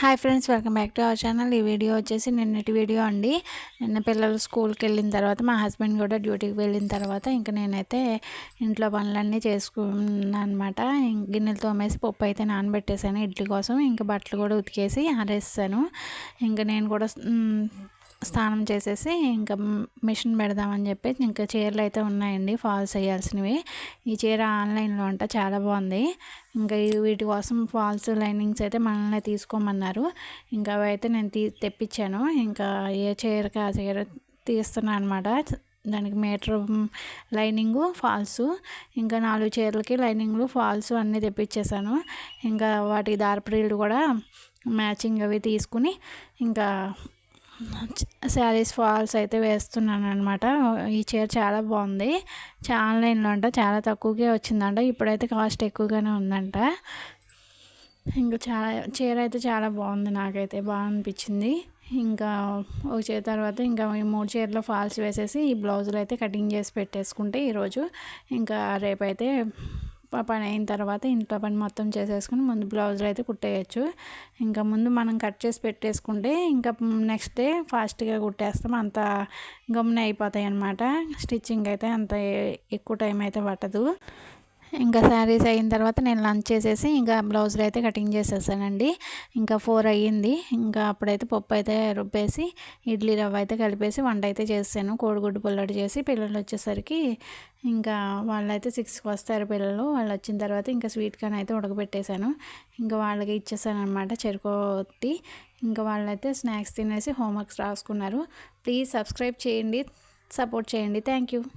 Hi friends welcome back to our channel ఈ video వచ్చేసి నిన్నటి వీడియో అండి. నిన్న పిల్లలు స్కూల్కి వెళ్ళిన తర్వాత మా హస్బెండ్ కూడా డ్యూటీకి వెళ్ళిన తర్వాత ఇంకా నేనైతే ఇంట్లో పనులన్నీ చేసుకున్నాను అనమాట గిన్నెలు తోమేసి పప్పు అయితే నానబెట్టేశాను. ఇడ్లీ కోసం ఇంకా బట్టలు కూడా ఉతికేసి ఆరేస్తాను ఇంకా నేను కూడా స్నానం చేసేసి ఇంకా మిషన్ పెడదామని చెప్పి ఇంకా చీరలు అయితే ఉన్నాయండి ఫాల్స్ వేయాల్సినవి ఈ చీర ఆన్లైన్లో అంట చాలా బాగుంది. ఇంకా వీటి కోసం ఫాల్స్ లైనింగ్స్ అయితే మనల్ని తీసుకోమన్నారు. ఇంకా అవి అయితే నేను తీ తెప్పించాను. ఇంకా ఏ చీరకి ఆ చీర తీస్తున్నాను అనమాట దానికి మీటర్ లైనింగు ఫాల్స్ ఇంకా నాలుగు చీరలకి లైనింగ్లు ఫాల్స్ అన్నీ తెప్పించేసాను ఇంకా వాటి దారప్రీలు కూడా మ్యాచింగ్ అవి తీసుకుని ఇంకా శారీస్ ఫాల్స్ అయితే వేస్తున్నాను అనమాట ఈ చీర చాలా బాగుంది. ఆన్లైన్లో అంట చాలా తక్కువకే వచ్చిందంట. ఇప్పుడైతే కాస్ట్ ఎక్కువగానే ఉందంట. ఇంకా చాలా చీర అయితే చాలా బాగుంది నాకైతే. బాగా అనిపించింది. ఇంకా ఒక చీర తర్వాత ఇంకా ఈ మూడు చీరలో ఫాల్స్ వేసేసి ఈ బ్లౌజులు అయితే కటింగ్ చేసి పెట్టేసుకుంటే ఈరోజు ఇంకా రేపైతే పని అయిన తర్వాత ఇంట్లో పని మొత్తం చేసేసుకుని ముందు బ్లౌజులు అయితే కుట్టేయచ్చు. ఇంకా ముందు మనం కట్ చేసి పెట్టేసుకుంటే ఇంకా నెక్స్ట్ డే ఫాస్ట్గా కుట్టేస్తాం. అంత గమ్మున అయిపోతాయి అన్నమాట స్టిచ్చింగ్ అయితే అంత ఎక్కువ టైం అయితే పట్టదు. ఇంకా శారీస్ అయిన తర్వాత నేను లంచ్ చేసేసి ఇంకా బ్లౌజులు అయితే కటింగ్ చేసేసానండి. ఇంకా ఫోర్ అయ్యింది. ఇంకా అప్పుడైతే పప్పు అయితే రుబ్బేసి ఇడ్లీ రవ్వ అయితే కలిపేసి వంట అయితే చేసాను కోడిగుడ్డు పుల్లడి చేసి పిల్లలు వచ్చేసరికి ఇంకా వాళ్ళైతే సిక్స్కి వస్తారు పిల్లలు. వాళ్ళు వచ్చిన తర్వాత ఇంకా స్వీట్ కార్న్ అయితే ఉడకబెట్టేశాను ఇంకా వాళ్ళకి ఇచ్చేసాను అనమాట చెరుకోటి ఇంకా వాళ్ళైతే స్నాక్స్ తినేసి హోంవర్క్స్ రాసుకున్నారు. ప్లీజ్ సబ్స్క్రైబ్ చేయండి సపోర్ట్ చేయండి. Thank you.